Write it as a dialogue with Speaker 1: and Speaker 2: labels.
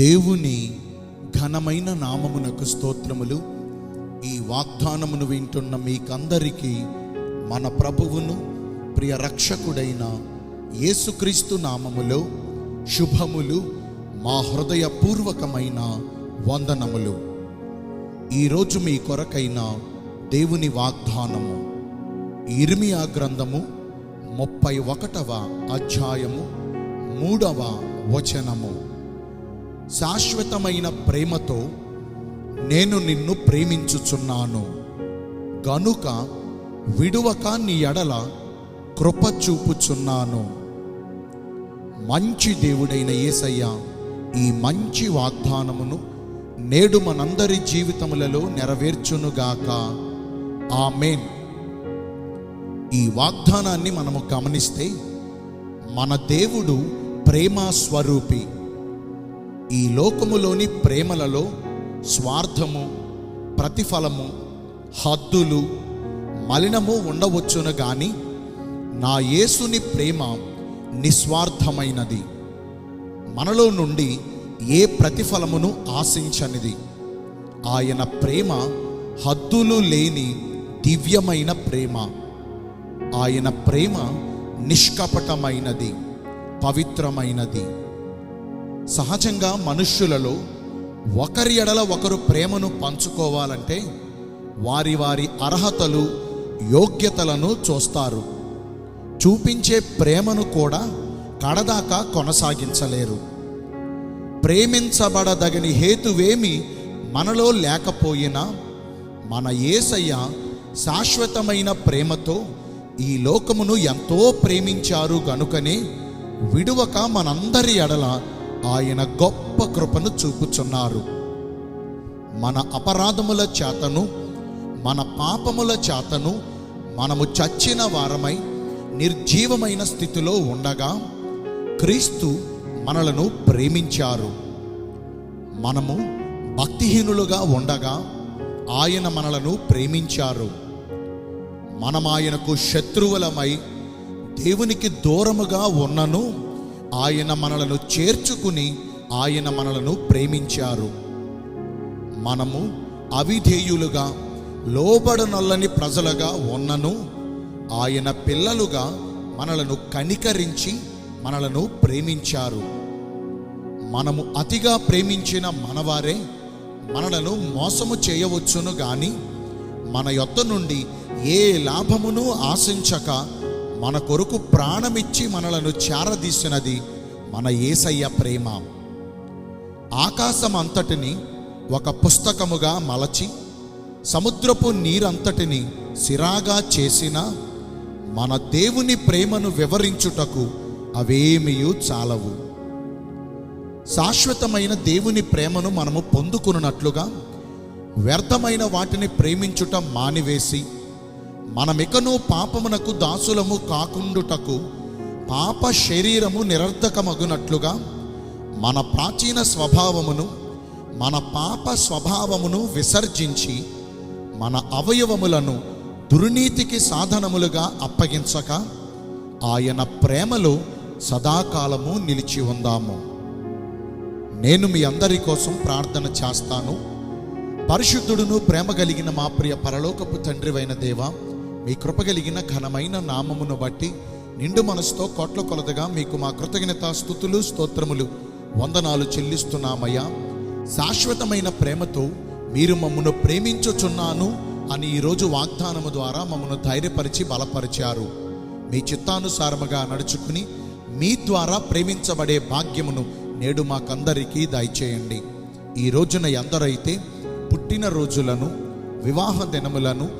Speaker 1: దేవుని ఘనమైన నామమునకు స్తోత్రములు. ఈ వాగ్దానమును వింటున్న మీకందరికీ మన ప్రభువును ప్రియ రక్షకుడైన యేసుక్రీస్తు నామములో శుభములు మా హృదయపూర్వకమైన వందనములు. ఈరోజు మీ కొరకైన దేవుని వాగ్దానము. ఇర్మియా గ్రంథము ముప్పై ఒకటవ అధ్యాయము మూడవ వచనము. శాశ్వతమైన ప్రేమతో నేను నిన్ను ప్రేమించుచున్నాను. గనుక విడువక నీ ఎడల కృప చూపుచున్నాను. మంచి దేవుడైన యేసయ్య ఈ మంచి వాగ్దానమును నేడు మనందరి జీవితములలో నెరవేర్చునుగాక. ఆమెన్. ఈ వాగ్దానాన్ని మనము గమనిస్తే మన దేవుడు ప్రేమ స్వరూపి ఈ లోకములోని ప్రేమలలో స్వార్థము ప్రతిఫలము హద్దులు మలినము ఉండవచ్చును గాని నా యేసుని ప్రేమ నిస్వార్థమైనది. మనలో నుండి ఏ ప్రతిఫలమును ఆశించనిది? ఆయన ప్రేమ హద్దులు లేని దివ్యమైన ప్రేమ. ఆయన ప్రేమ నిష్కపటమైనది పవిత్రమైనది. సహజంగా మనుష్యులలో ఒకరి ఎడల ఒకరు ప్రేమను పంచుకోవాలంటే వారి వారి అర్హతలు యోగ్యతలను చూస్తారు. చూపించే ప్రేమను కూడా కడదాకా కొనసాగించలేరు. ప్రేమించబడదగని హేతువేమి మనలో లేకపోయినా మన యేసయ్య శాశ్వతమైన ప్రేమతో ఈ లోకమును ఎంతో ప్రేమించారు గనుకనే విడువక మనందరి ఎడల ఆయన గొప్ప కృపను చూపుచున్నారు. మన అపరాధముల చేతను మన పాపముల చేతను మనము చచ్చిన వారమై నిర్జీవమైన స్థితిలో ఉండగా క్రీస్తు మనలను ప్రేమించారు. మనము భక్తిహీనులుగా ఉండగా ఆయన మనలను ప్రేమించారు. మనం ఆయనకు శత్రువులమై దేవునికి దూరముగా ఉన్నను ఆయన మనలను చేర్చుకుని ఆయన మనలను ప్రేమించారు. మనము అవిధేయులుగా లోబడనొల్లని ప్రజలుగా ఉన్నను ఆయన పిల్లలుగా మనలను కనికరించి మనలను ప్రేమించారు. మనము అతిగా ప్రేమించిన మనవారే మనలను మోసము చేయవచ్చును గాని మన యొద్ద నుండి ఏ లాభమును ఆశించక మన కొరకు ప్రాణమిచ్చి మనలను చేరదీసినది మన ఏసయ్య ప్రేమ. ఆకాశం అంతటిని ఒక పుస్తకముగా మలచి సముద్రపు నీరంతటిని సిరాగా చేసిన మన దేవుని ప్రేమను వివరించుటకు అవేమియు చాలవు. శాశ్వతమైన దేవుని ప్రేమను మనము పొందుకున్నట్లుగా వ్యర్థమైన వాటిని ప్రేమించుట మానివేసి మనమికను పాపమునకు దాసులము కాకుండుటకు పాప శరీరము నిరర్ధకమగునట్లుగా మన ప్రాచీన స్వభావమును మన పాప స్వభావమును విసర్జించి మన అవయవములను దుర్నీతికి సాధనములుగా అప్పగించక ఆయన ప్రేమలో సదాకాలము నిలిచి ఉందాము. నేను మీ అందరి కోసం ప్రార్థన చేస్తాను. పరిశుద్ధుడును ప్రేమ కలిగిన మా ప్రియ పరలోకపు తండ్రివైన దేవ మీ కృప కలిగిన ఘనమైన నామమును బట్టి నిండు మనసుతో కోట్ల కొలదగా మీకు మా కృతజ్ఞత స్థుతులు స్తోత్రములు వందనాలు చెల్లిస్తున్నామయ్యా. శాశ్వతమైన ప్రేమతో మీరు మమ్మను ప్రేమించుచున్నాను అని ఈరోజు వాగ్దానము ద్వారా మమ్మను ధైర్యపరిచి బలపరిచారు. మీ చిత్తానుసారముగా నడుచుకుని మీ ద్వారా ప్రేమించబడే భాగ్యమును నేడు మాకందరికీ దయచేయండి. ఈ రోజున ఎందరైతే పుట్టిన రోజులను వివాహ దినములను